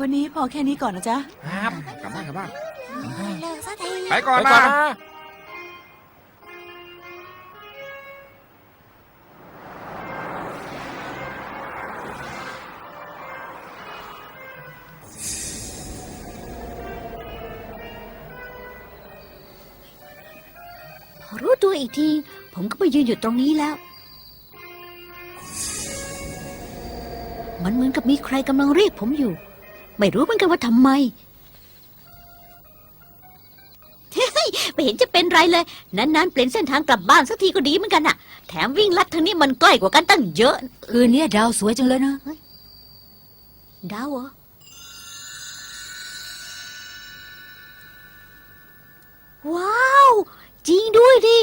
วันนี้พอแค่นี้ก่อนนะจ๊ะ ครับ กลับบ้านกลับบ้านเลิกสักทีไปก่อนไปก่อนนะนะพอรู้ตัวอีกที ผมก็ไปยืนอยู่ตรงนี้แล้ว มันเหมือนกับมีใครกำลังเรียกผมอยู่ ไม่รู้เหมือนกันว่าทำไมเฮ้ยไม่เห็นจะเป็นไรเลย นานๆเปลี่ยนเส้นทางกลับบ้านสักทีก็ดีเหมือนกันน่ะ แถมวิ่งลัดทางนี้มันใกล้กว่ากันตั้งเยอะคืนนี้ดาวสวยจังเลยนะดาวเหรอว้าว จริงด้วยดิ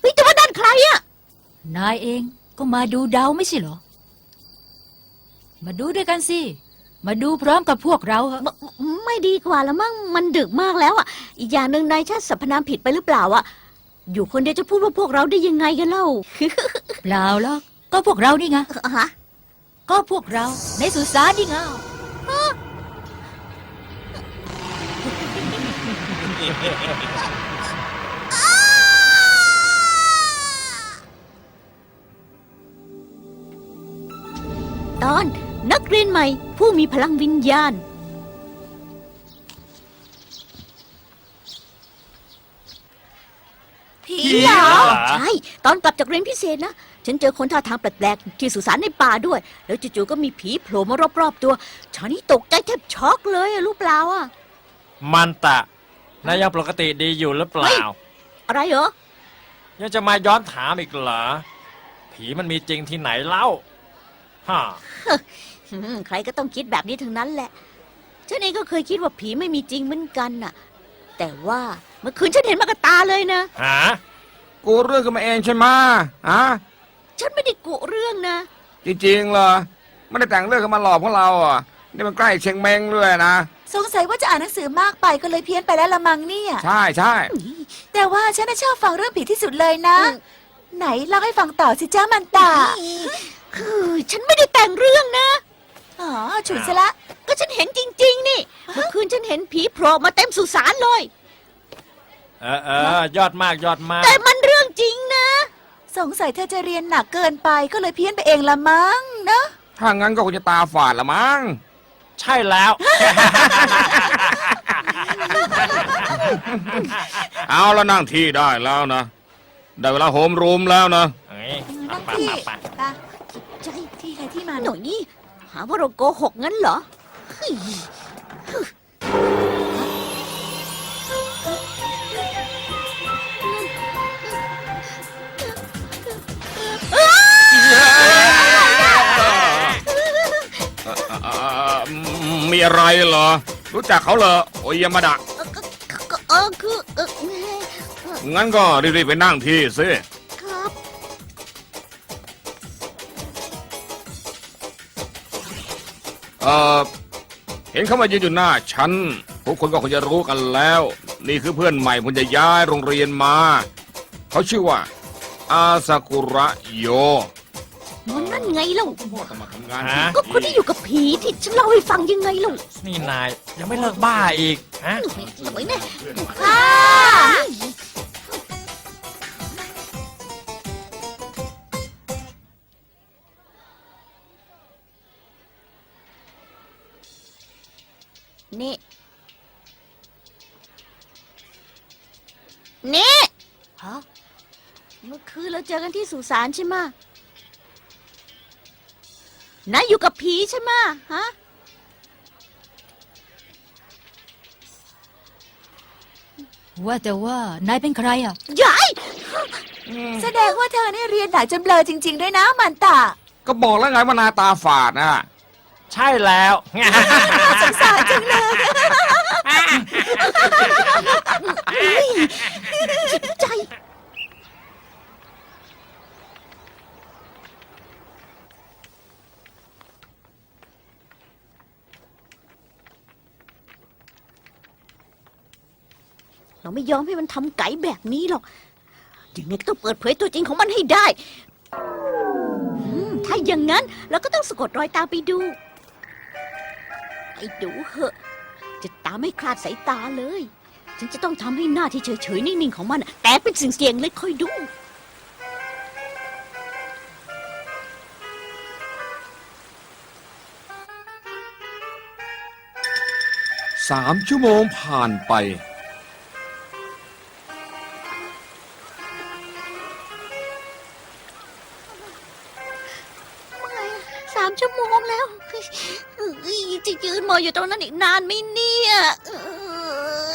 เฮ้ยแต่ว่านั่นใครอะนายเองก็มาดูดาวไม่ใช่เหรอ มาดูด้วยกันสิ มาดูพร้อมกับพวกเราอะบไม่ดีกว่าละมั้งมันดึกมากแล้วอะอีกอย่างหนึ่งนายชาติสรรพนามผิดไปหรือเปล่าอะอยู่คนเดียวจะพูดว่าพวกเราได้ยังไงกันเล่า เปล่าหรอกก็พวกเรานี่ไงอะฮะก็พวกเราในสุสานนี่ไงตอน นักเรียนใหม่ ผู้มีพลังวิญญาณ ผีเหรอ ใช่ ตอนกลับจากเรียนพิเศษนะ ฉันเจอคนท่าทางแปลกๆ ที่สุสานในป่าด้วย แล้วจู่ๆก็มีผีโผล่มารอบๆตัว ฉันนี่ตกใจแทบช็อกเลยอะรู้เปล่าอะมันตะนายยังปกติดีอยู่หรือเปล่า อะไรเหรอ ยังจะมาย้อนถามอีกเหรอ ผีมันมีจริงที่ไหนเล่าฮะ อืมใครก็ต้องคิดแบบนี้ทั้งนั้นแหละ ฉันเองก็เคยคิดว่าผีไม่มีจริงเหมือนกันน่ะ แต่ว่าเมื่อคืนฉันเห็นมากับตาเลยนะ หากูเรื่องขึ้นมาเองใช่ไหมฮะฉันไม่ได้กุเรื่องนะ จริงๆเหรอไม่ได้แต่งเรื่องขึ้นมาหลอกพวกเราอะนี่มันใกล้เชียงเมงด้วยนะสงสัยว่าจะอ่านหนังสือมากไปก็เลยเพี้ยนไปแล้วละมังเนี่ย ใช่ใช่แต่ว่าฉันน่ะชอบฟังเรื่องผีที่สุดเลยนะ อืม ไหนเล่าให้ฟังต่อสิจ้ามันตา คือฉันไม่ได้แต่งเรื่องนะ อ๋อฉุนซะละ ก็ฉันเห็นจริง ๆ นี่ เมื่อคืนฉันเห็นผีโผล่มาเต็มสุสานเลย เออเออยอดมากยอดมาก แต่มันเรื่องจริงนะ สงสัยเธอจะเรียนหนักเกินไปก็เลยเพี้ยนไปเองละมั้งเนอะถ้างั้นก็คงจะตาฝาดละมั้ง ใช่แล้ว เอาแล้วนั่งที่ได้แล้วนะ ได้เวลาโฮมรูมแล้วนะ เอ้ยนั่งไปที่ไปไปไปใจที่ใครที่มันหน่อยนี่หาว่าเราโกหกงั้นเหรอเฮ้ยอ่อมีอะไรเหรอ รู้จักเขาเหรอโอยยามาดะ เออก็เออคือเออ งั้นก็รีบๆไปนั่งที่สิ เออเห็นเขามายืนอยู่หน้าฉันทุกคนก็คงจะรู้กันแล้ว นี่คือเพื่อนใหม่ผมจะย้ายโรงเรียนมา เขาชื่อว่า อาซากุระโยมันนั่นไงเล่าพ่อต้องมาทำงานฮะ ก็คนที่อยู่กับผีที่ฉันเล่าให้ฟังยังไงเล่านี่นายยังไม่เลิกบ้าอีกฮะ หน่อยแน่ค่ะ นี่ นี่ฮะเมื่อคืนเราเจอกันที่สุสานใช่ไหมะนายอยู่กับผีใช่ไหมะฮะ ว่าแต่ว่านายเป็นใครอะ ยายแสดงว่าเธอเนี่ยเรียนหนักจนเบลอจริง ๆ ด้วยนะมันตา ก็บอกแล้วไงว่าหนาตาฝาดนะ ใช่แล้วสงสารจังเลย ใจ เราไม่ยอมให้มันทำไก่แบบนี้หรอก ยังไงก็ต้องเปิดเผยตัวจริงของมันให้ได้อืมถ้าอย่างนั้น เราก็ต้องสะกดรอยตามไปดู ไปดูเหอะ จะตามไม่คลาดสายตาเลย ฉันจะต้องทำให้หน้าที่เฉยๆ นิ่งๆ ของมัน แต่เป็นสิ่งเสียงเลยคอยดู สามชั่วโมงผ่านไป จะยืนมองอยู่ตรงนั้นอีกนานไหมเนี่ยเอ้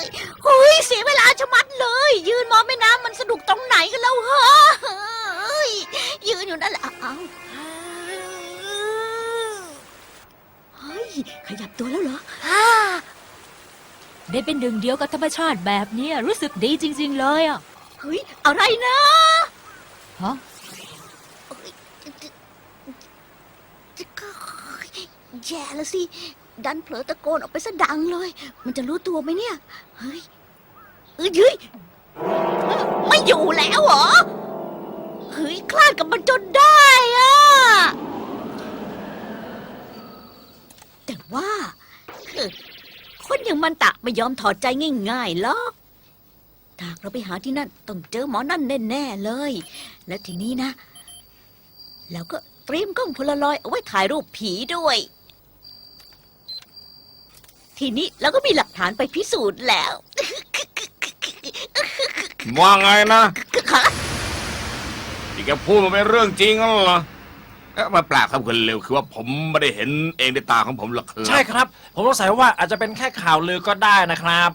ยโอ้ยเสียเวลาชะมัดเลย ยืนมองแม่น้ำมันสนุกตรงไหนกันแล้วฮะเฮ้ยยืนอยู่นั่นแหละเอาเฮ้ยขยับตัวแล้วเหรอได้เป็นหนึ่งเดียวกับธรรมชาติแบบเนี้ยรู้สึกดีจริง ๆ เลยอะเฮ้ยอะไรนะฮะ แย่แล้วสิ ดันเผลอตะโกนออกไปซะดังเลย มันจะรู้ตัวไหมเนี่ย เฮ้ยเอ้ยเฮ้ยไม่อยู่แล้วเหรอ เฮ้ย คลาดกับมันจนได้อะแต่ว่าคนอย่างมันตะไม่ยอมถอดใจง่ายๆหรอกถ้าเราไปหาที่นั่น ต้องเจอหมอนั่นแน่ๆเลย และทีนี้นะ แล้วก็เตรียมกล้องพลารอยเอาไว้ถ่ายรูปผีด้วย ทีนี้เราก็มีหลักฐานไปพิสูจน์แล้วว่าไงนะที่แกพูดมันเป็นเรื่องจริงเหรอเอ๊ะมาแปลกครับคุณเร็วคือว่าผมไม่ได้เห็นเองด้วยตาของผมหรอกครับใช่ครับ ผมสงสัยว่าอาจจะเป็นแค่ข่าวลือก็ได้นะครับ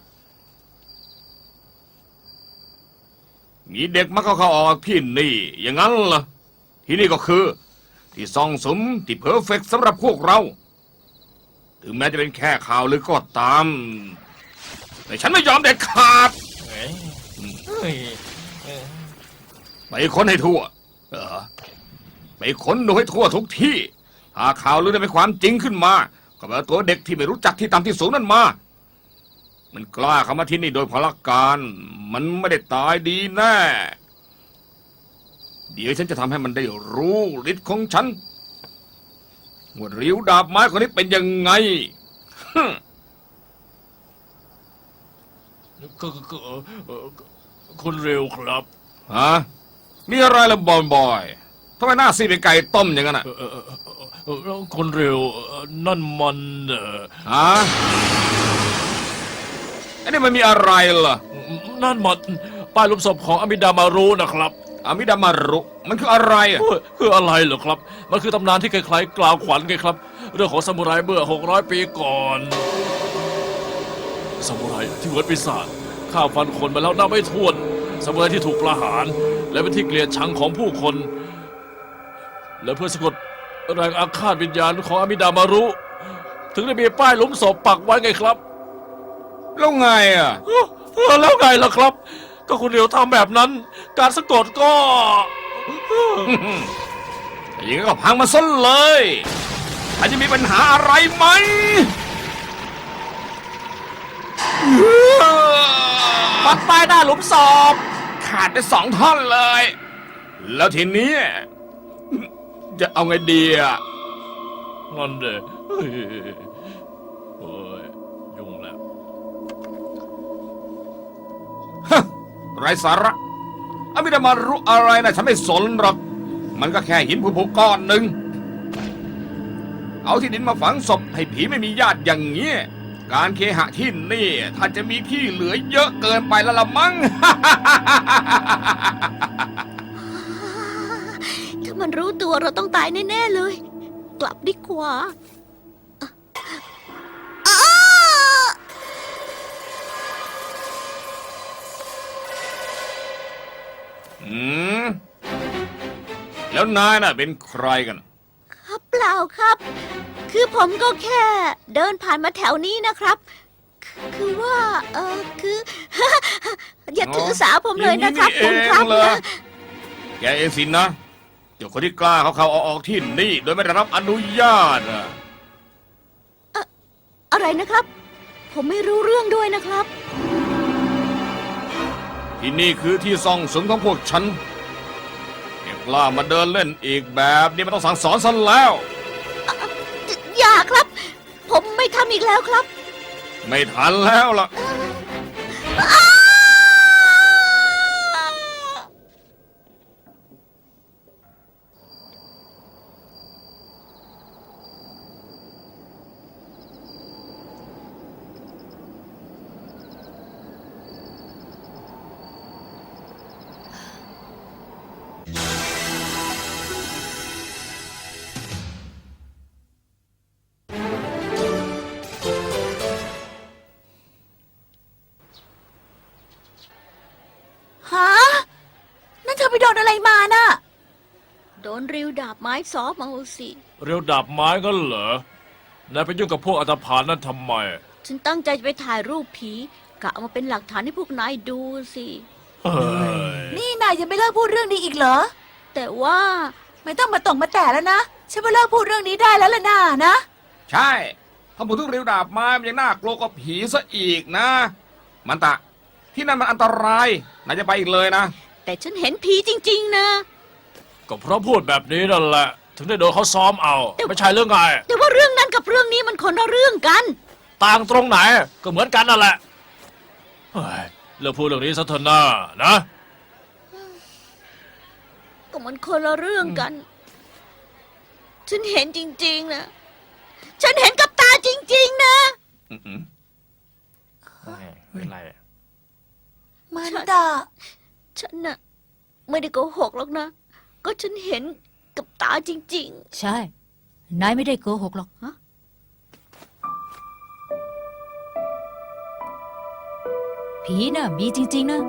มีเด็กมาเข้าเข้าออกที่นี่ อย่างนั้นเหรอที่นี่ก็คือ ที่ซ่องสมที่เพอร์เฟกสำหรับพวกเรา ถึงแม้จะเป็นแค่ข่าวหรือก็ตาม แต่ฉันไม่ยอมเด็ดขาดเฮ้ยเฮ้ยเอ้ยไปค้นให้ทั่ว เออ ไปค้นดูให้ทั่วทุกที่ หาข่าวหรือได้เป็นความจริงขึ้นมา ก็ไปเอาตัวเด็กที่ไม่รู้จักที่ต่ำที่สูงนั่นมา มันกล้าเข้ามาที่นี่โดยพละการ มันไม่ได้ตายดีแน่ เดี๋ยวฉันจะทำให้มันได้รู้ฤทธิ์ของฉัน ว่าริ้วดาบไม้คนนี้เป็นยังไงก็ก็ก็เอ่อคุณเร็วครับฮะมีอะไรละบอยบอยทำไมหน้าซีดเป็นไก่ต้มอย่างนั้นอะเอ่อเอ่อเอ่อเอ่อเอ่อคุณเร็วเอ่อนั่นมันเอ่อฮะอันนี้มันมีอะไรล่ะ นั่นมันป้ายรูปศพของอมิดามารุนะครับ อามิดามารุมันคืออะไรอะเฮ้ยคืออะไรเหรอครับ มันคือตำนานที่ใครๆกล่าวขวัญไงครับ เรื่องของซามูไรเมื่อ 600 ปีก่อนซามูไรที่เหมือนปีศาจฆ่าฟันคนมาแล้วนับไม่ถ้วนซามูไรที่ถูกประหาร และเป็นที่เกลียดชังของผู้คน และเพื่อสะกดแรงอาฆาตวิญญาณของอามิดามารุ ถึงได้มีป้ายหลุมศพปักไว้ไงครับ แล้วไงอะเอ้อแล้วไงล่ะครับ ก็คุณเดียวทำแบบนั้น การสะกดก็ อย่างนั้นก็พังมาซะเลยอาจจะมีปัญหาอะไรไหมปักป้ายหน้าหลุมศพขาดไปสองท่อนเลย แล้วทีนี้ จะเอาไงดีอะนั่นเด้เฮ้ยโอ้ยยุ่งแล้ว ฮะ ไรสาระอามิดามารุอะไรนะฉันไม่สนหรอก มันก็แค่หินผุๆก้อนหนึ่ง เอาที่ดินมาฝังศพให้ผีไม่มีญาติอย่างเงี้ย การเคหะที่นี่ถ้าจะมีที่เหลือเยอะเกินไปแล้วละมั้ง ถ้ามันรู้ตัวเราต้องตายแน่ ๆ เลย กลับดีกว่า อืมแล้วนายน่ะเป็นใครกัน ครับเปล่าครับ คือผมก็แค่เดินผ่านมาแถวนี้นะครับ คือคือว่า เออคือ อย่าถือสาผมเลยนะครับอย่างคุณนี้ครับเองเหรอนะแกเองสินะเดี๋ยวคนที่กล้าเขาเข้าๆออกๆที่นี่ โดยไม่ได้รับอนุญาตอะอะไรนะครับ ผมไม่รู้เรื่องด้วยนะครับ ที่นี่คือที่ซ่องสุมของพวกฉันแกกล้ามาเดินเล่นอีกแบบนี้มันต้องสั่งสอนซะแล้ว อย่าครับ ผมไม่ทำอีกแล้วครับ ไม่ทันแล้วล่ะ มาน่ะ โดนริวดาบไม้ซ้อมเอาสิ เร็วดาบไม้ก็เหรอนายไปยุ่งกับพวกอัตภานนั่นทำไม ฉันตั้งใจจะไปถ่ายรูปผีกะเอามาเป็นหลักฐานให้พวกนายดูสิ เฮ้ย นี่นายยังไม่เลิกพูดเรื่องนี้อีกเหรอ แต่ว่าไม่ต้องมาตรงมาแต่แล้วนะฉันว่าเลิกพูดเรื่องนี้ได้แล้วล่ะนานะ ใช่ถ้าพูดถึงริ้วดาบไม้มันยังน่ากลัวกว่าผีซะอีกนะ มันตะ ที่นั่นมันอันตรายนายจะไปอีกเลยนะ แต่ฉันเห็นผีจริง ๆ นะ ก็เพราะพูดแบบนี้นั่นแหละ ถึงได้โดนเขาซ้อมเอาไม่ใช่เรื่องไง แต่ว่าเรื่องนั้นกับเรื่องนี้มันคนละเรื่องกัน ต่างตรงไหนก็เหมือนกันนั่นแหละเฮ้ยเลิกพูดเรื่องนี้ซะเถอะหน้านะก็มันคนละเรื่องกัน ฉันเห็นจริง ๆ นะ ฉันเห็นกับตาจริง ๆ นะ อืมเป็นไร มันตา ฉันน่ะ ไม่ได้โกหกหรอกนะ ก็ฉันเห็นกับตาจริง ใช่ นายไม่ได้โกหกหรอกฮะผีน่ะมีจริง ๆ นะ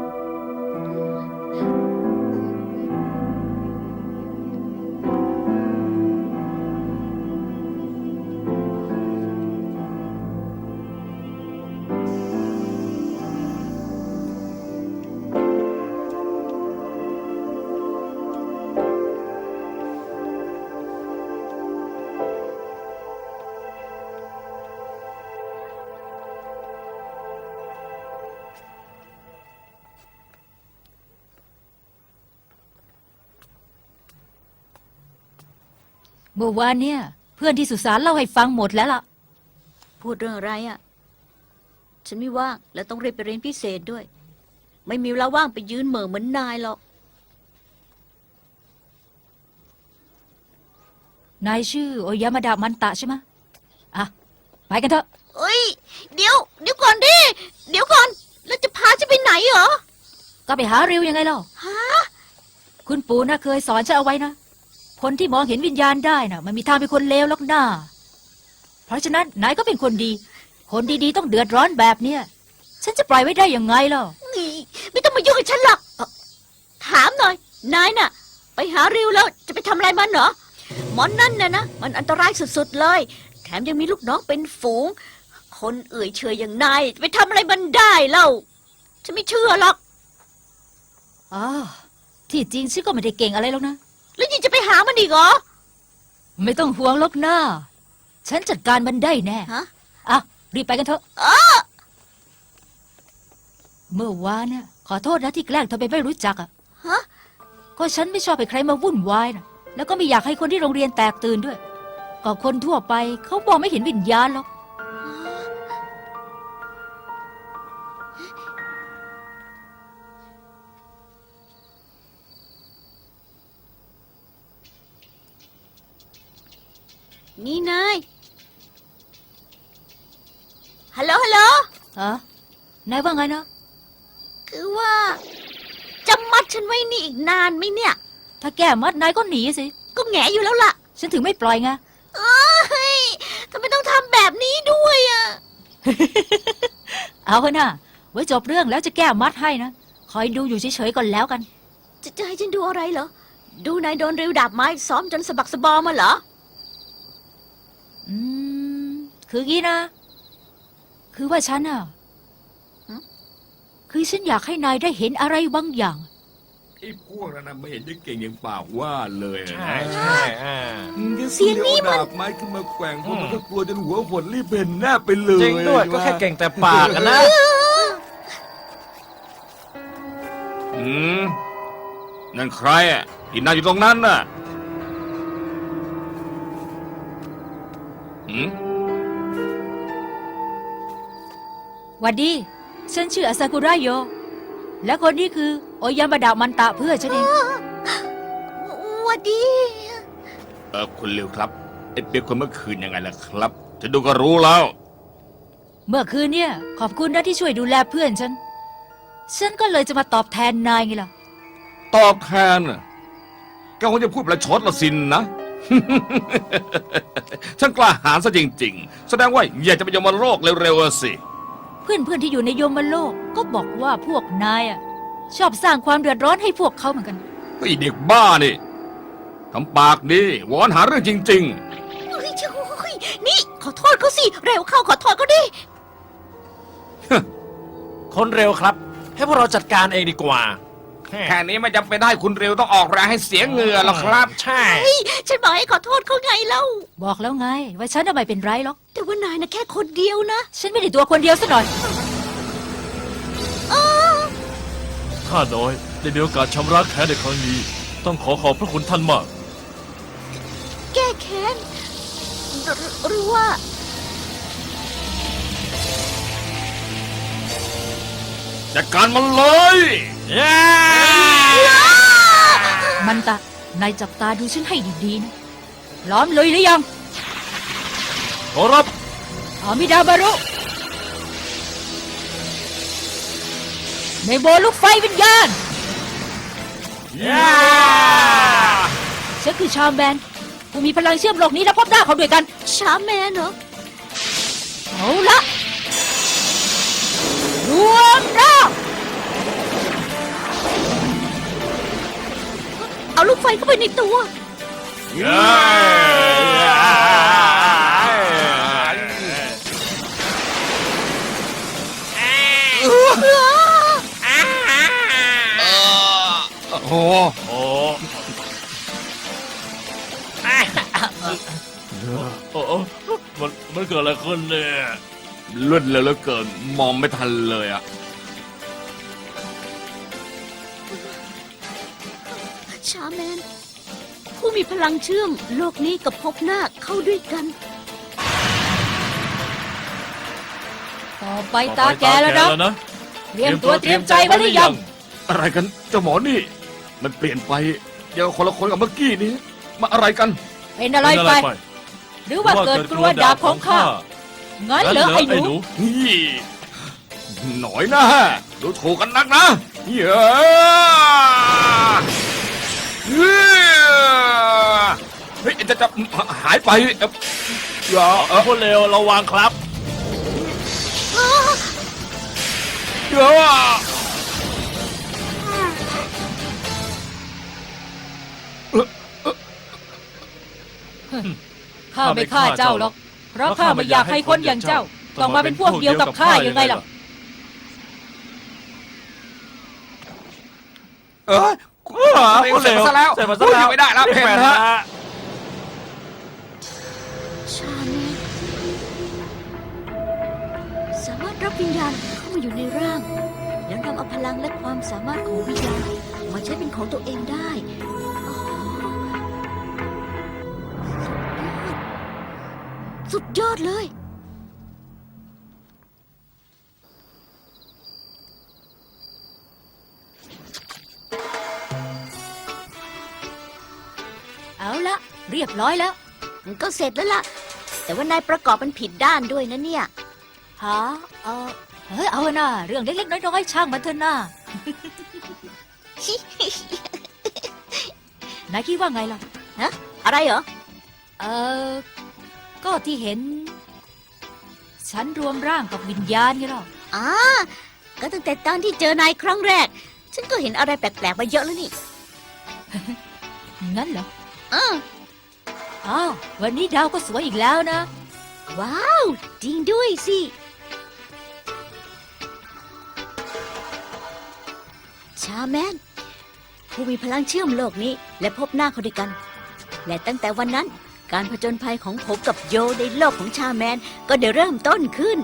เมื่อวานเนี่ย เพื่อนที่สุสานเล่าให้ฟังหมดแล้วล่ะๆพูดเรื่องอะไรอะ่ะ ฉันไม่ว่าง และต้องเรียนไปเรียนพิเศษด้วย ไม่มีเวลาว่างไปยืนเหม่อเหมือนนายหรอก นายชื่อโอยามาดามันตะใช่ไหมะอะ ไปกันเถอะ เอ้ย เดี๋ยว เดี๋ยวก่อนดิ เดี๋ยวก่อน แล้วจะพาฉันไปไหนเหรอ ก็ไปหาริวยังไงเล่าฮะคุณปู่น่ะเคยสอนฉันเอาไว้นะ คนที่มองเห็นวิญญาณได้น่ะ มันมีทางเป็นคนเลวหรอกหน้า เพราะฉะนั้นนายก็เป็นคนดี คนดีๆต้องเดือดร้อนแบบเนี้ยฉันจะปล่อยไว้ได้ยังไงเล่านี่ไม่ต้องมายุ่งกับฉันหรอกเอ่อถามหน่อย นายน่ะ ไปหาริวแล้วจะไปทำอะไรมันเหรอหมอนนั่นน่ะนะ มันอันตรายสุดๆเลย แถมยังมีลูกน้องเป็นฝูง คนเอื่อยเชยอย่างนายจะไปทำอะไรมันได้เล่า ฉันไม่เชื่อหรอก อ๋อที่จริงฉันก็ไม่ได้เก่งอะไรหรอกนะ แล้วยังจะไปหามันอีกเหรอ ไม่ต้องห่วงหรอกหน้า ฉันจัดการมันได้แน่ฮะ อะ รีบไปกันเถอะเมื่อวานเนี่ยขอโทษนะที่แกล้งเธอไปไม่รู้จักอะ ฮะ ก็ฉันไม่ชอบให้ใครมาวุ่นวายนะแล้วก็ไม่อยากให้คนที่โรงเรียนแตกตื่นด้วย ก็คนทั่วไปเขามองไม่เห็นวิญญาณหรอกายว่าไงนะ คือว่า จะมัดฉันไว้นี่อีกนานไหมเนี่ย ถ้าแก้มัดนายก็หนีสิ ก็แงอยู่แล้วล่ะ ฉันถึงไม่ปล่อยไงเอ้ยทำไมต้องทำแบบนี้ด้วยอะ เอาเถอะนะไว้จบเรื่องแล้วจะแก้มัดให้นะ คอยดูอยู่เฉยๆก่อนแล้วกัน จะจะให้ฉันดูอะไรเหรอ ดูนายโดนริวดาบไม้ซ้อมจนสะบักสะบอมาเหรอ อืม คืองี้นะ คือว่าฉันอะฮะ คือฉันอยากให้นายได้เห็นอะไรบางอย่าง ไอ้พวกนั้นนะไม่เห็นจะเก่งอย่างปากว่าเลยนะใช่ใช่อ่า เสียงนี่มัน ดาบไม้ขึ้นมาแกว่งพวกมันก็กลัวจนหัวหดรีบเพ่นหน้าไปเลยจริงด้วยก็แค่เก่งแต่ปากกันนะอืมนั่นใครอะที่นั่งอยู่ตรงนั้นน่ะอืมหวัดดี ฉันชื่ออาซากุระโย และคนนี้คือ โอยามาดะมันตะเพื่อนฉันเอง หวัดดี เออคุณเร็วครับไอ้เปียกคนเมื่อคืนยังไงล่ะครับจะดูก็รู้แล้ว เมื่อคืนเนี่ย ขอบคุณนะที่ช่วยดูแลเพื่อนฉัน ฉันก็เลยจะมาตอบแทนนายไงล่ะ ตอบแทนน่ะแกคงจะพูดประชดละสินนะ ฉันกล้าหาญซะจริง ๆ แสดงว่าอยากจะไปยมโลกเร็วๆอะสิเพื่อนเพื่อนๆที่อยู่ในโยมโลก ก็บอกว่าพวกนายอะชอบสร้างความเดือดร้อนให้พวกเขาเหมือนกัน ไอ้เด็กบ้านี่ทำปากดีวอนหาเรื่องจริง เฮ้ยเจ้าเฮ้ยนี่ขอโทษเขาสิ เร็วเข้าขอโทษเขาดิคนเร็วครับ ให้พวกเราจัดการเองดีกว่าๆ แค่นี้ไม่จำเป็นได้คุณเร็วต้องออกแรงให้เสียเหงื่อหรอกครับ ใช่ฉันบอกให้ขอโทษเขาไงเล่า บอกแล้วไง ว่าฉันน่ะไม่เป็นไรหรอก แต่ว่านายนะแค่คนเดียวนะ ฉันไม่ได้ตัวคนเดียวซะหน่อยข้าน้อยได้มีโอกาสชำระแค้นในครั้งนี้ ต้องขอขอบพระคุณท่านมาก แก้แค้นหรือหรือว่า จัดการมันเลย มันตะนายจับตาดูฉันให้ดีๆนะพร้อมเลยหรือยังขอรับอามิดาบารุในโบลูกไฟวิญญาณฉันคือชาวแมนผู้มีพลังเชื่อมโลกนี้และพบหน้าเขาด้วยกัน ชาแมนเหรอ เอาละรวมร่า เอาลูกไฟเข้าไปในตัว โอ้โหโอ้โอ้โอ้มันมันเกิดอะไรขึ้นเนี่ยเลือดเร็วเหลือเกินมองไม่ทันเลยอะ ชาแมน ผู้มีพลังเชื่อมโลกนี้กับภพหน้าเข้าด้วยกัน ต่อไปตาแกแล้วนะนะ เตรียมตัวเตรียมใจไว้หรือยัง อะไรกันเจ้าหมอนี่ มันเปลี่ยนไปเดี๋ยวคนละคนกับเมื่อกี้นี้ มาอะไรกัน เป็นอะไรไป หรือว่าเกิดกลัวดาบของข้างั้นเหรอไอ้หนูนี่หน่อยนะดูถูกกันนักนะเหี้ยเหี้ย เฮ้ยจะจะหายไปเอ่ออย่าเอ่อคนเร็วระวังครับอย่าข้าไม่ฆ่าเจ้าหรอก เพราะข้าไม่อยากให้คนอย่างเจ้า ต้องมาเป็นพวกเดียวกับข้ายังไงล่ะ เออ เสร็จมาซะแล้วเสร็จมาซะแล้วพูดอยู่ไม่ได้แล้วเพนฮะชาแมนสามารถรับวิญญาณเข้ามาอยู่ในร่าง แล้วนำเอาพลังและความสามารถของวิญญาณมาใช้เป็นของตัวเองได้อ๋อสุดยอดเลยเอา รียบร้อยแล้ว มันก็เสร็จแล้วล่ะ แต่ว่านายประกอบมันผิดด้านด้วยนะเนี่ยหาเออเฮ้ยเอาหน่าเรื่องเล็กๆน้อยๆช่างมันเถอะหน้านายคิดว่าไงล่ะ อะไรเหรอ เออ ก็ที่เห็น ฉันรวมร่างกับวิญญาณไงล่ะอ่าก็ตั้งแต่ตอนที่เจอนายครั้งแรก ฉันก็เห็นอะไรแปลกๆมาเยอะแล้วนี่ งั้นเหรอ เออ อ้าววันนี้ดาวก็สวยอีกแล้วนะ ว้าว จริงด้วยสิ ชาแมน ผู้มีพลังเชื่อมโลกนี้และพบหน้าเขาด้วยกัน และตั้งแต่วันนั้น การผจญภัยของผมกับโยในโลกของชาแมนก็ได้เริ่มต้นขึ้น